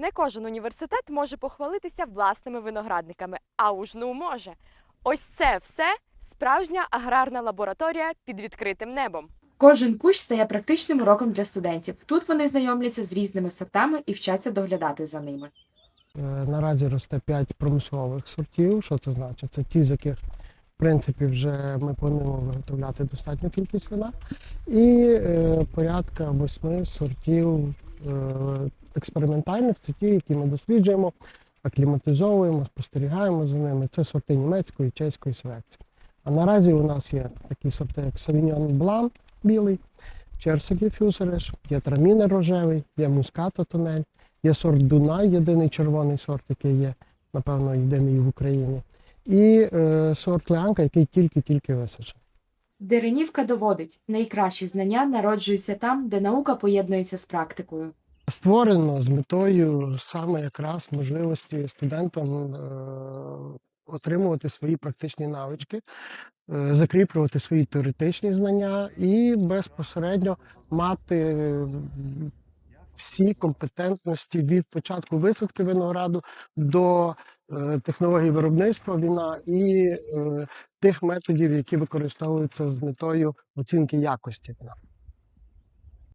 Не кожен університет може похвалитися власними виноградниками, а у жну може. Ось це все справжня аграрна лабораторія під відкритим небом. Кожен кущ стає практичним уроком для студентів. Тут вони знайомляться з різними сортами і вчаться доглядати за ними. Е, Наразі росте 5 промислових сортів. Що це значить? Це ті, з яких в принципі вже ми плануємо виготовляти достатню кількість вина, і е, порядка восьми сортів е, експериментальних. Це ті, які ми досліджуємо, акліматизовуємо, спостерігаємо за ними. Це сорти німецької, чеської селекції. А наразі у нас є такі сорти, як Савіньон Блан білий, Черсики Фюсереш, є Трамінер рожевий, є Мускато тонель. Є сорт Дунай, єдиний червоний сорт, який є, напевно, єдиний в Україні. І е, сорт Леанка, який тільки-тільки висаджений. Деренівка доводить, найкращі знання народжуються там, де наука поєднується з практикою. Створено з метою саме якраз можливості студентам е, отримувати свої практичні навички, е, закріплювати свої теоретичні знання і безпосередньо мати е, всі компетентності від початку висадки винограду до технологій виробництва вина і тих методів, які використовуються з метою оцінки якості вина.